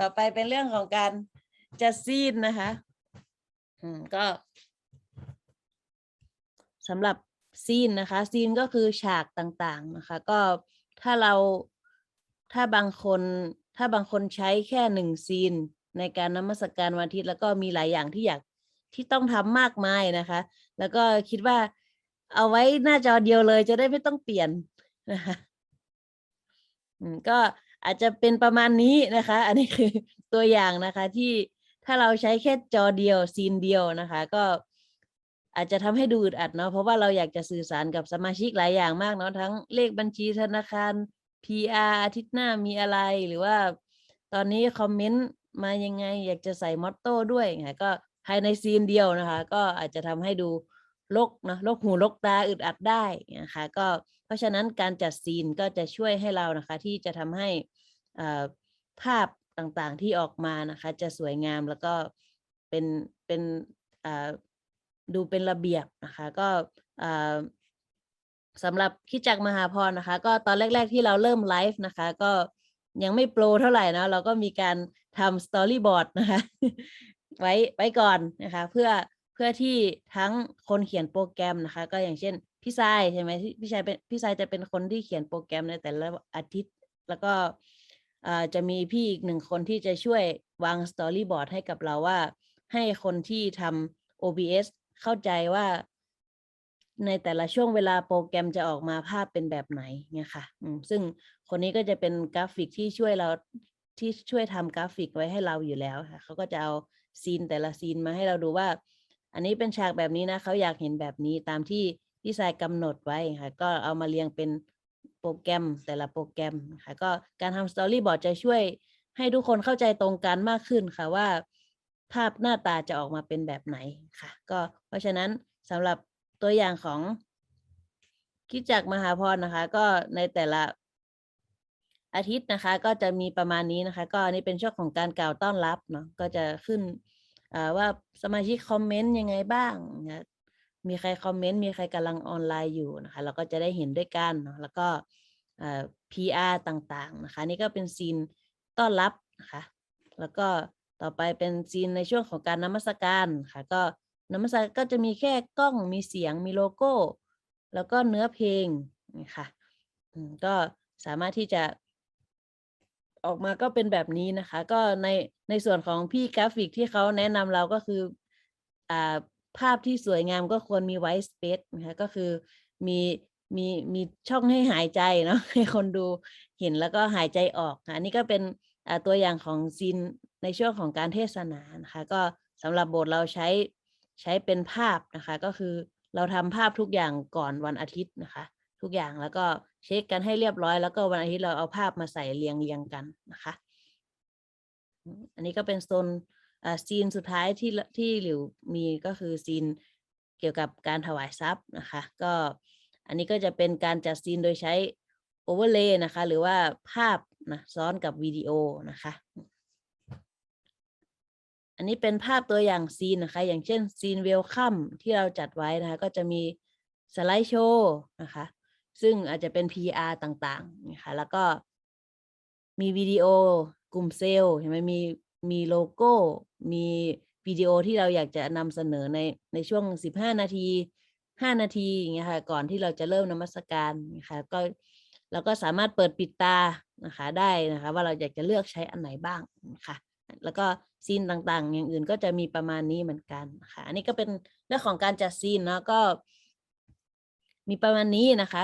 ต่อไปเป็นเรื่องของการจัดซีนนะคะ อืมก็สำหรับซีนนะคะ ซีนก็คือฉากต่างๆนะคะ ก็ถ้าเราถ้าบางคนถ้าบางคนใช้แค่หนึ่งซีนในการนมัสการวันอาทิตย์แล้วก็มีหลายอย่างที่อยากที่ต้องทำมากมายนะคะ แล้วก็คิดว่าเอาไว้หน้าจอเดียวเลยจะได้ไม่ต้องเปลี่ยนนะคะอืมก็ อาจจะเป็นประมาณนี้นะคะ อันนี้คือตัวอย่างนะคะที่ถ้าเราใช้แค่จอเดียวซีนเดียวนะคะ ก็อาจจะทำให้ดูอึดอัดเนาะเพราะว่าเราอยากจะสื่อสารกับสมาชิกหลายอย่างมากเนาะทั้งเลขบัญชีธนาคาร PR อาทิตย์หน้ามีอะไรหรือว่า ตอนนี้คอมเมนต์มายังไง อยากจะใส่มอตโต้ด้วยค่ะก็ภายในซีนเดียวนะคะ ก็อาจจะทำให้ดู ลกเนอะลกหูลกตาอึดอัดได้นะคะ ก็เพราะฉะนั้นการจัดซีนก็จะช่วยให้เรานะคะ ที่จะทำให้ภาพต่างๆที่ออกมานะคะ จะสวยงามแล้วก็เป็นเป็นดูเป็นระเบียบนะคะ ก็สำหรับคิดจักรมหาพรนะคะ ก็ตอนแรก ๆที่เราเริ่มไลฟ์นะคะ ก็ยังไม่โปรเท่าไหร่นะเราก็มีการทำสตอรี่บอร์ดนะคะ ไว้ไว้ก่อนนะคะ เพื่อ เพื่อที่ทั้งคนเขียนโปรแกรมนะคะ ก็อย่างเช่นพี่ทรายใช่ไหมพี่ชายเป็นพี่ทรายจะเป็นคนที่เขียนโปรแกรมในแต่ละอาทิตย์ แล้วก็จะมีพี่อีกหนึ่งคนที่จะช่วยวางสตอรี่บอร์ดให้กับเราว่า ให้คนที่ทำ OBS เข้าใจว่าในแต่ละช่วงเวลาโปรแกรมจะออกมาภาพเป็นแบบไหนเนี่ยค่ะซึ่งคนนี้ก็จะเป็นกราฟิกที่ช่วยเราที่ช่วยทำกราฟิกไว้ให้เราอยู่แล้วค่ะเขาก็จะเอาซีนแต่ละซีนมาให้เราดูว่า อันนี้เป็นฉากแบบนี้นะเขาอยากเห็นแบบนี้ตามที่ที่ทรายกำหนดไว้ค่ะ ก็เอามาเรียงเป็นโปรแกรมแต่ละโปรแกรมค่ะ ก็การทำสตอรี่บอร์ดจะช่วยให้ทุกคนเข้าใจตรงกันมากขึ้นค่ะว่า ภาพหน้าตาจะออกมาเป็นแบบไหนค่ะ ก็เพราะฉะนั้นสำหรับตัวอย่างของคิดจักมหาพรนะคะ ก็ในแต่ละอาทิตย์นะคะ ก็จะมีประมาณนี้นะคะ ก็อันนี้เป็นช่วงของการกล่าวต้อนรับเนาะก็จะขึ้น ว่าสมาชิกคอมเมนต์ยังไงบ้างนะมีใครคอมเมนต์มีใครกำลังออนไลน์อยู่นะคะเราก็จะได้เห็นด้วยกันเนาะแล้วก็อ่า PR ต่างๆนะคะ นี่ก็เป็นซีนต้อนรับนะคะแล้วก็ต่อไปเป็นซีนในช่วงของการนมัสการค่ะก็นมัสการก็จะมีแค่กล้องมีเสียงมีโลโก้ แล้วก็เนื้อเพลงนี่ค่ะก็สามารถที่จะ ออกมาก็เป็นแบบนี้นะคะ ก็ในในส่วนของพี่กราฟิกที่เขาแนะนำเราก็คืออ่าภาพที่สวยงามก็ควรมีไว t ์สเปซนะคะก็คือมีมีมีช่องให้หายใจเนาะให้คนดูเห็นแล้วก็หายใจออกค่ะอันนี้ก็เป็นตัวอย่างของซีนในช่วงของการเทศนานะคะก็สำหรับบสถ์เราใช้ใช้เป็นภาพนะคะ ก็คือเราทำภาพทุกอย่างก่อนวันอาทิตย์นะคะ ทุกอย่างแล้วก็เช็คกันให้เรียบร้อย แล้วก็วันอาทิตย์เราเอาภาพมาใส่เรียงเรียงกันนะคะ อันนี้ก็เป็นโซนซีนสุดท้ายที่ที่หลิวมีก็คือซีนเกี่ยวกับการถวายทรัพย์นะคะ ก็อันนี้ก็จะเป็นการจัดซีนโดยใช้โอเวอร์เลย์นะคะ หรือว่าภาพนะซ้อนกับวิดีโอนะคะ อันนี้เป็นภาพตัวอย่างซีนนะคะ อย่างเช่นซีนเวลคัมที่เราจัดไว้นะคะ ก็จะมีสไลด์โชว์นะคะ ซึ่งอาจจะเป็น PR ต่างๆนะคะแล้วก็มีวิดีโอกลุ่มเซลล์เห็นไหมมีมีโลโก้ มีวิดีโอที่เราอยากจะนำเสนอในในช่วง 15 นาที 5 นาทีอย่างเงี้ยค่ะก่อนที่เราจะเริ่มนมัสการนะคะก็เราก็สามารถเปิดปิดตานะคะได้นะคะ ว่าเราอยากจะเลือกใช้อันไหนบ้างนะคะแล้วก็ซีนต่างๆ อย่างอื่นก็จะมีประมาณนี้เหมือนกันนะคะอันนี้ก็เป็นเรื่องของการจัดซีนเนาะก็มีประมาณนี้นะคะ